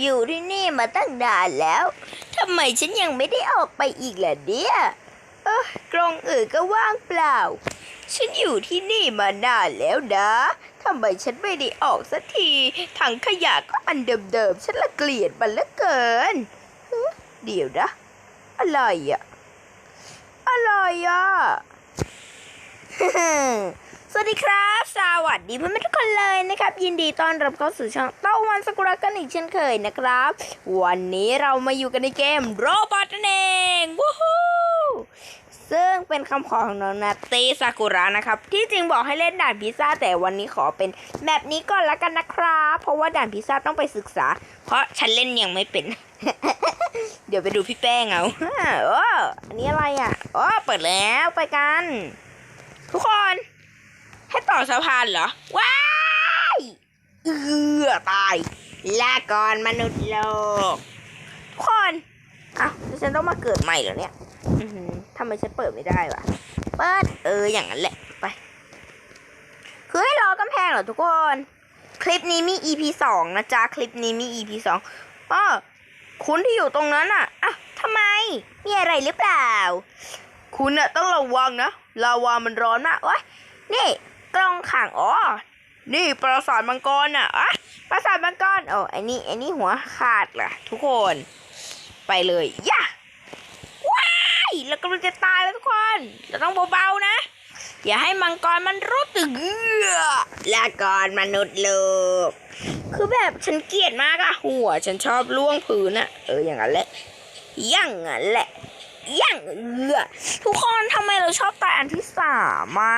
อยู่ที่นี่มาตั้งนานแล้วทำไมฉันยังไม่ได้ออกไปอีกล่ะเนี่ยเออกรงอื่นก็ว่างเปล่า ฉันอยู่ที่นี่มานานแล้วนะทำไมฉันไม่ได้ออกสักทีถังขยะก็อันเดิมๆ ฉันละเกลียดมันเหลือเกิน เดี๋ยวนะ อะไรอะอะไรอะ สวัสดีครับ สวัสดีเพื่อนๆทุกคนเลยนะครับ ยินดีต้อนรับเข้าสู่ช่องเต้าวันสกุระกันอีกเช่นเคยนะครับ วันนี้เรามาอยู่กันในเกมโรบอทนั่นเองวู้ฮู้ซึ่งเป็นคำขอของน้องนาเตซากุระนะครับ ที่จริงบอกให้เล่นด่านพิซซ่าแต่วันนี้ขอเป็นแบบนี้ก่อนละกันนะครับ เพราะว่าด่านพิซซ่าต้องไปศึกษา เพราะฉันเล่นยังไม่เป็น เดี๋ยวไปดูพี่แป้งเอาโอ้อันนี้อะไรอะอ๋อเปิดแล้วไปกัน ทุกคน ให้ต่อสะพานเหรอ ว้ายเอือตายลาก่อนมนุษย์โลก ทุกคนอ้าวแล้วฉันต้องมาเกิดใหม่เหรอเนี่ยทำไมฉันเปิดไม่ได้วะ เปิด เออ อย่างนั้นแหละ ไป คือให้รอกำแพงเหรอทุกคน คลิปนี้มี EP สองนะจ๊ะ คลิปนี้มี EP สองอ้อคุณที่อยู่ตรงนั้นอะอะทำไม มีอะไรหรือเปล่า คุณน่ะต้องระวังนะลาวามันร้อนมากวะนี่ กล้องขังอ๋อนี่ปราสาทมังกรน่ะอะปราสาทมังกรโอ้ไอ้นี่ไอ้นี่หัวขาดล่ะ ทุกคนไปเลยย่าว้ายแล้วกำลังจะตายแล้วทุกคน เราต้องเบาๆนะ อย่าให้มังกรมันรู้ตึกเอือและก่อนมนุษย์โลกคือแบบฉันเกลียดมากอะหัว ฉันชอบล่วงพื้นอะเอออย่างนั้นแหละอย่างนั้นแหละอย่างเอือทุกคนทำไมเราชอบตายอันที่สามมา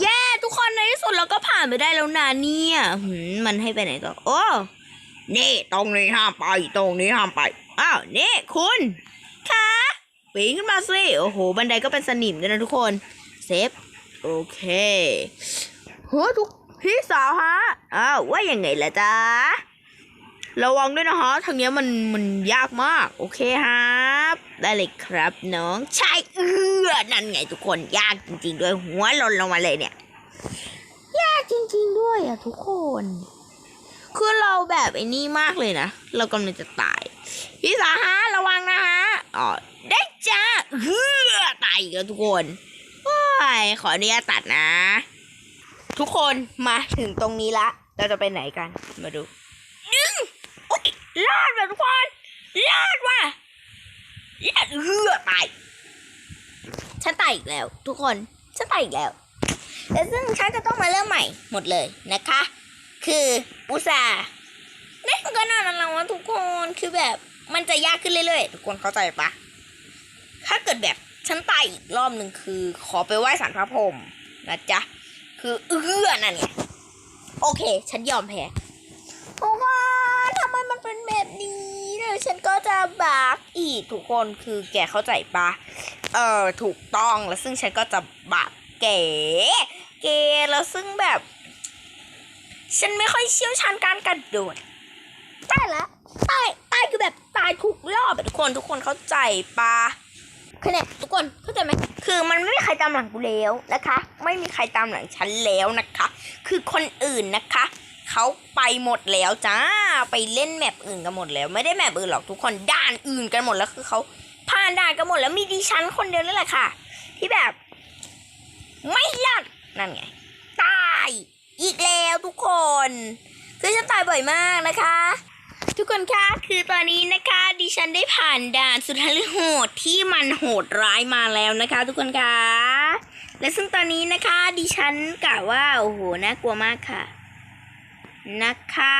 แย่ทุกคนในที่ สุดเราก็ผ่านไปได้แล้วนะเนี่ยหืมมันให้ไปไหนต่อโอ้นี่ตรงนี้ห้ามไปตรงนี้ห้ามไปอ้าวนี่คุณคะปีนขึ้นมาสิโอ้โห บันไดก็เป็นสนิมด้วยนะทุกคนเซฟโอเคเฮ้ยทุกพี่สาวฮะอ้าวว่ายังไงล่ะจ๊ะระวังด้วยนะฮะทางเนี้ยมันมันยากมาก โอเคครับ ได้เลยครับน้องใช่เอือนั่นไงทุกคนยากจริง ๆ ด้วยหัวหล่นลงมาเลยเนี่ย ด้วยอะทุกคน คือเราแบบไอ้นี่มากเลยนะ เรากำลังจะตาย พี่สาฮะระวังนะฮะอ๋อได้จ้าเฮือตายอีกแล้วทุกคนโอ้ยขออนุญาตตัดนะ ทุกคนมาถึงตรงนี้ละ เราจะไปไหนกัน มาดูดึงโอ๊ยรอดว่ะทุกคนรอดว่ะรอดเฮือตายฉันตายอีกแล้ว ทุกคนฉันตายอีกแล้ว แต่ซึ่งฉันจะต้องมาเริ่มใหม่หมดเลยนะคะ คืออุตส่าห์เล่นก็นอนแล้วว่าทุกคนคือแบบมันจะยากขึ้นเรื่อยๆทุกคนเข้าใจปะถ้าเกิดแบบฉันตายอีกรอบหนึ่งคือ ขอไปไหว้สารพระพรหมนะจ๊ะคือเอื้อนั่นไงโอเค ฉันยอมแพ้โอ้ว่าทำไมมันเป็นแบบนี้เดี๋ยวฉันก็จะบากอีกทุกคนคือแกเข้าใจปะเออถูกต้องแล้วซึ่งฉันก็จะบากเก๋ เก๋แล้วซึ่งแบบ ฉันไม่ค่อยเชี่ยวชาญการกระโดดตายละตายตายคือแบบตายทุกรอบอะทุกคนทุกคนเข้าใจปะคือเนี่ยทุกคนเข้าใจไหมคือมันไม่มีใครตามหลังกูแล้วนะคะ ไม่มีใครตามหลังฉันแล้วนะคะ คือคนอื่นนะคะเขาไปหมดแล้วจ้าไปเล่นแมปอื่นกันหมดแล้ว ไม่ได้แมปอื่นหรอกทุกคนด่านอื่นกันหมดแล้วคือเขาผ่านด่านกันหมดแล้วมีดิฉันคนเดียวนั่นแหละค่ะ ที่แบบ ไม่รอด นั่นไง ตาย อีกแล้วทุกคน คือฉันตายบ่อยมากนะคะ ทุกคนคะคือตอนนี้นะคะ ดิฉันได้ผ่านด่านสุดทรโหดที่มันโหดร้ายมาแล้วนะคะ ทุกคนคะและซึ่งตอนนี้นะคะ ดิฉันกะว่าโอ้โหน่ากลัวมากค่ะ นะคะ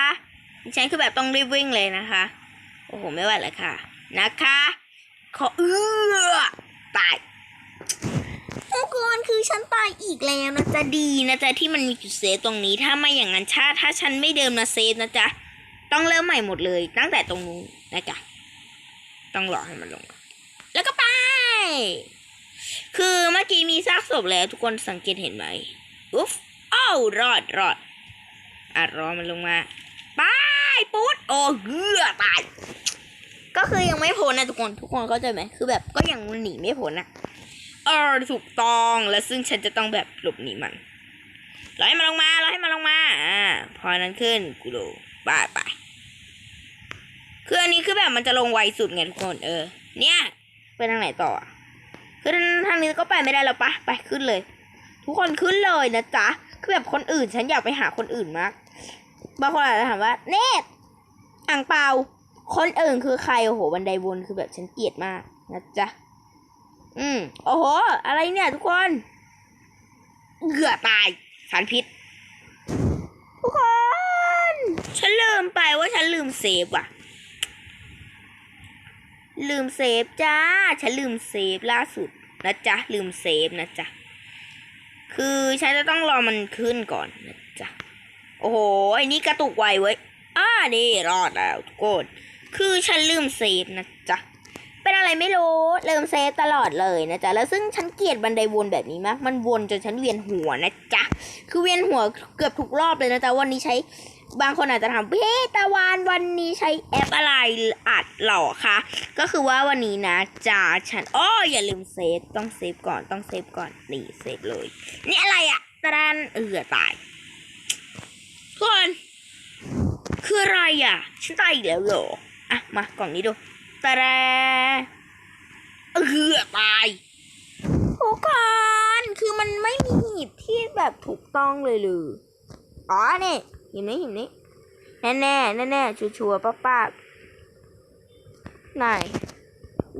ดิฉันคือแบบต้องรีบวิ่งเลยนะคะ โอ้โหไม่ไหวแล้วค่ะ นะคะ ขอเอื้อตาย ทุกคนคือฉันตายอีกแล้วนะจ๊ะดีนะจ๊ะที่มันมีจุดเซฟตรงนี้ ถ้าไม่อย่างนั้นชาถ้าฉันไม่เดิมนะเซฟนะจ๊ะต้องเริ่มใหม่หมดเลย ตั้งแต่ตรงนู้นนะจ๊ะต้องรอให้มันลง แล้วก็ไป คือเมื่อกี้มีซากศพแล้ว ทุกคนสังเกตเห็นไหมอุ๊ฟอ้าวรอดรอดอะรอมันลงมาไปปุ๊ดโอ้เหือตายก็คือยังไม่พ้นนะทุกคนทุกคนเข้าใจไหมคือแบบก็ยังหนีไม่พ้นอะ เออถูกต้องและซึ่งฉันจะต้องแบบหลบหนีมันเรอให้มันลงมาเรอให้มันลงมาอ่าพอนั้นขึ้นกูดูบายไปคืออันนี้คือแบบมันจะลงไวสุดไงทุกคนเออ เนี่ยไปทางไหนต่อคือทางนี้ก็ไปไม่ได้แล้วปะไปขึ้นเลย ทุกคนขึ้นเลยนะจ๊ะคือแบบคนอื่นฉันอยากไปหาคนอื่นมากบางคนอาจจะถามว่า เนตอ่างเปาคนอื่นคือใครโอ้โหบันไดวนคือแบบฉันเกลียดมากนะจ๊ะ อืมโอ้โห อะไรเนี่ยทุกคนเหงื่อตายสารพิษ ทุกคน ฉันลืมไปว่าฉันลืมเซฟว่ะ ลืมเซฟจ้า ฉันลืมเซฟล่าสุดนะจ๊ะ ลืมเซฟนะจ๊ะ คือฉันจะต้องรอมันขึ้นก่อนนะจ๊ะ โอ้โหไอ้นี่กระตุกไวเว้ยอ่านี่รอดแล้วทุกคน คือฉันลืมเซฟนะจ๊ะ เป็นอะไรไม่รู้ลืมเซฟตลอดเลยนะจ๊ะแล้วซึ่งฉันเกลียดบันไดวนแบบนี้มาก มันวนจนฉันเวียนหัวนะจ๊ะคือเวียนหัวเกือบทุกรอบเลยนะจ๊ะวันนี้ใช้บางคนอาจจะถามพี่ตะวันวันนี้ใช้แอปอะไรอัดหรอคะก็คือว่าวันนี้นะจ้าฉันอ้ออย่าลืมเซฟต้องเซฟก่อนต้องเซฟก่อนนี่เซฟเลย นี่อะไรอะตะดันเอือตายคนคืออะไรอะฉันตายอีกแล้วเหรออะมากล่องนี้ดู ตะแดเออตายทุกคนคือมันไม่มีหีบที่แบบถูกต้องเลยหรืออ๋อนี่หีบนี้หีบนี้แน่แน่แน่แน่ชัวร์ๆป้าป้าไหน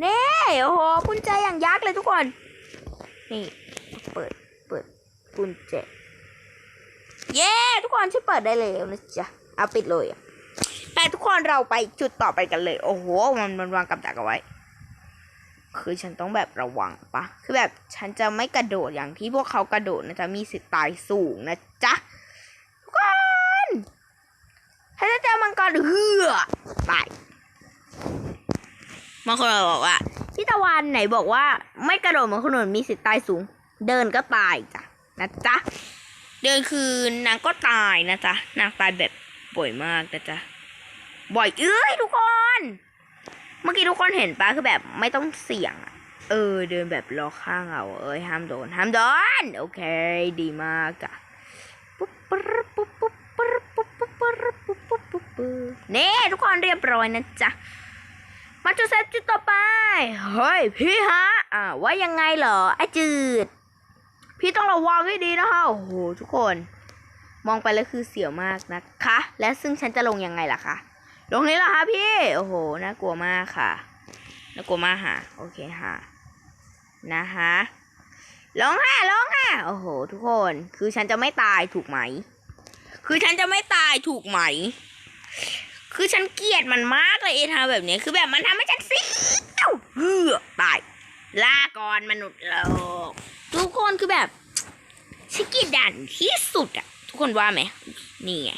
เน่โอ้โหกุญแจอย่างยักษ์เลยทุกคน นี่ เปิดเปิดกุญแจ เย้ ทุกคนช่วยเปิดได้เลยนะจ๊ะ เอาปิดเลยอะ ทุกคนเราไปจุดต่อไปกันเลย โอ้โห มันมันวางกับดักเอาไว้ คือฉันต้องแบบระวังปะ คือแบบฉันจะไม่กระโดดอย่างที่พวกเขากระโดดนะจะมีสิทธิ์ตายสูงนะจ๊ะทุกคนถ้าจะเจอมังกรเฮือตายบางคนบอกว่าพี่ตะวันไหนบอกว่า ไม่กระโดดเหมือนคนอื่นมีสิทธิ์ตายสูง เดินก็ตายจ้ะนะจ๊ะเดินคือนางก็ตายนะจ๊ะนางตายแบบบ่อยมากนะจ๊ะ บ่อยเอ้ยทุกคน เมื่อกี้ทุกคนเห็นปะคือแบบไม่ต้องเสี่ยงอะเออ เดินแบบรอข้างเอาเอ้ยห้ามโดนห้ามโดนโอเค ดีมากจ้ะปุ๊บปุ๊บปุ๊บปุ๊บปุ๊บปุ๊บปุ๊บปุ๊บปุ๊บปุ๊บปุ๊บปุ๊บนี่ทุกคนเรียบร้อยนะจ๊ะมาจุดเซฟจุดต่อไป เฮ้ย พี่ฮะ อ่าว่ายังไงเหรอไอจืด พี่ต้องระวังให้ดีนะคะโอ้โหทุกคน มองไปแล้วคือเสียวมากนะคะ และซึ่งฉันจะลงยังไงล่ะคะ ลงนี้เหรอคะพี่ โอ้โห น่ากลัวมากค่ะ น่ากลัวมากค่ะ โอเคค่ะ นะคะลงค่ะลงค่ะ โอ้โห ทุกคน คือฉันจะไม่ตายถูกไหม คือฉันจะไม่ตายถูกไหม คือฉันเกลียดมันมากเลยเอทาแบบนี้ คือแบบมันทำให้ฉันเสียวเฮือตายลาก่อนมนุษย์โลกทุกคนคือแบบฉันเกลียดด่านที่สุดอะทุกคนว่าไหมนี่ไง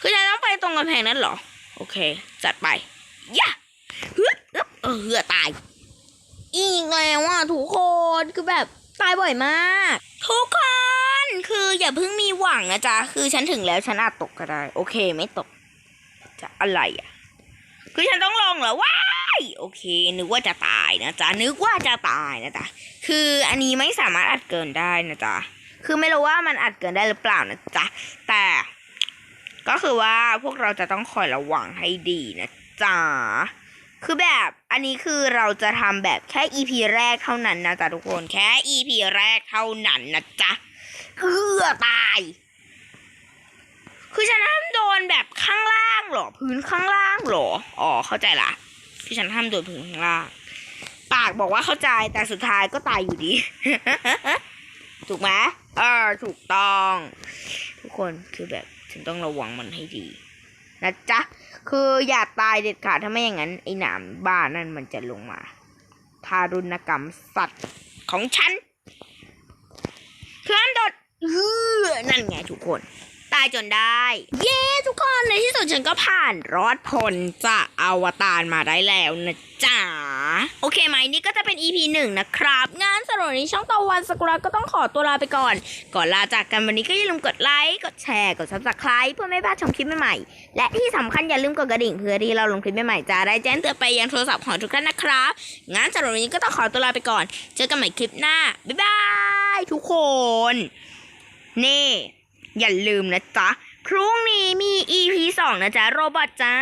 คือฉันต้องไปตรงกำแพงนั้นเหรอ โอเค จัดไปยะฮึบอึ๊บเออเหือตาย อีกแล้วอะทุกคนคือแบบตายบ่อยมาก ทุกคนคืออย่าเพิ่งมีหวังนะจ๊ะ คือฉันถึงแล้วฉันอาจตกก็ได้ โอเคไม่ตก จะอะไรอะ คือฉันต้องลงเหรอว้ายโอเค นึกว่าจะตายนะจ๊ะ นึกว่าจะตายนะจ๊ะ คืออันนี้ไม่สามารถอัดเกินได้นะจ๊ะ คือไม่รู้ว่ามันอัดเกินได้หรือเปล่านะจ๊ะ แต่ ก็คือว่าพวกเราจะต้องคอยระวังให้ดีนะจ๊ะคือแบบอันนี้คือเราจะทำแบบแค่ EP แรกเท่านั้นนะจ๊ะทุกคนแค่ EP แรกเท่านั้นนะจ๊ะเอือตาย คือฉันห้ามโดนแบบข้างล่างหรอ พื้นข้างล่างหรออ๋อเข้าใจละคือฉันห้ามโดนพื้นข้างล่าง ปากบอกว่าเข้าใจแต่สุดท้ายก็ตายอยู่ดี ถูกไหมเออถูกต้อง ทุกคนคือแบบ ฉันต้องระวังมันให้ดี นะจ๊ะ คืออย่าตายเด็ดขาดถ้าไม่อย่างนั้น ไอ้หนามบ้านั่นมันจะลงมา ทารุณกรรมสัตว์ของฉันคือห้ามดดเฮ้อนั่นไงทุกคน จนได้ เย้ทุกคนในที่สุดฉันก็ผ่านรอดพ้นจากอวตารมาได้แล้วนะจ๊ะโอเคไหมนี่ก็จะเป็น EP หนึ่งนะครับ งานสำหรับวันนี้ช่องตะวันสกุลาก็ต้องขอตัวลาไปก่อน ก่อนลาจากกันวันนี้ก็อย่าลืมกดไลค์กดแชร์กด subscribe เพื่อไม่พลาดชมคลิปใหม่ๆและที่สำคัญอย่าลืมกดกระดิ่งเพื่อที่เราลงคลิปใหม่ๆจะได้แจ้งเตือนไปยังโทรศัพท์ของทุกท่านนะครับงานสำหรับวันนี้ก็ต้องขอตัวลาไปก่อน เจอกันใหม่คลิปหน้าบ๊ายบายทุกคน นี่ อย่าลืมนะจ๊ะ พรุ่งนี้มี EP 2 นะจ๊ะ โรบอทจ้า